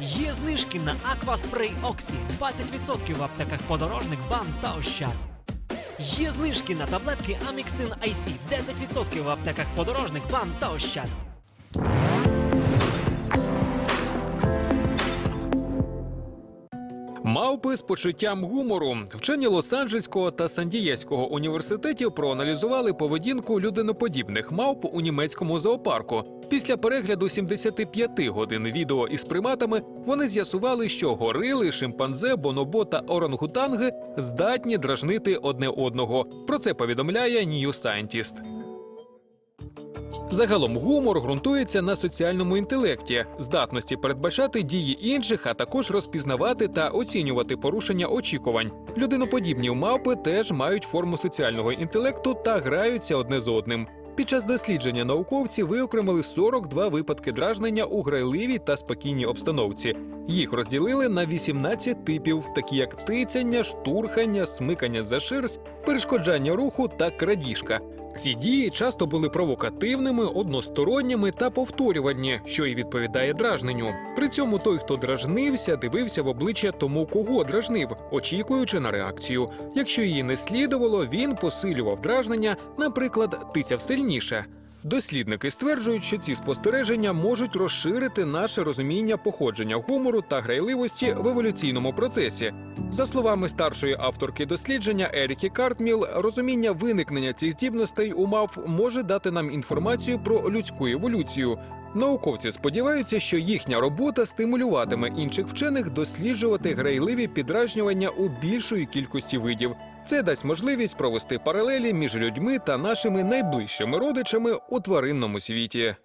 Є знижки на Акваспрей Оксі 20% в аптеках подорожник БАМ та Ощад. Є знижки на таблетки Аміксин IC 10% в аптеках подорожник БАМ та Ощад. Мавпи з почуттям гумору. Вчені Лос-Анджельського та Сан-Дієського університетів проаналізували поведінку людиноподібних мавп у німецькому зоопарку. Після перегляду 75 годин відео із приматами вони з'ясували, що горили, шимпанзе, бонобо та орангутанги здатні дражнити одне одного. Про це повідомляє New Scientist. Загалом гумор ґрунтується на соціальному інтелекті, здатності передбачати дії інших, а також розпізнавати та оцінювати порушення очікувань. Людиноподібні мавпи теж мають форму соціального інтелекту та граються одне з одним. Під час дослідження науковці виокремили 42 випадки дражнення у грайливій та спокійній обстановці. Їх розділили на 18 типів, такі як тицяння, штурхання, смикання за шерсть, перешкоджання руху та крадіжка. Ці дії часто були провокативними, односторонніми та повторювані, що й відповідає дражненню. При цьому той, хто дражнився, дивився в обличчя тому, кого дражнив, очікуючи на реакцію. Якщо її не слідувало, він посилював дражнення, наприклад, тицяв сильніше. Дослідники стверджують, що ці спостереження можуть розширити наше розуміння походження гумору та грайливості в еволюційному процесі. За словами старшої авторки дослідження Еріки Картміл, розуміння виникнення цих здібностей у мавп може дати нам інформацію про людську еволюцію. Науковці сподіваються, що їхня робота стимулюватиме інших вчених досліджувати грайливі підражнювання у більшої кількості видів. Це дасть можливість провести паралелі між людьми та нашими найближчими родичами у тваринному світі.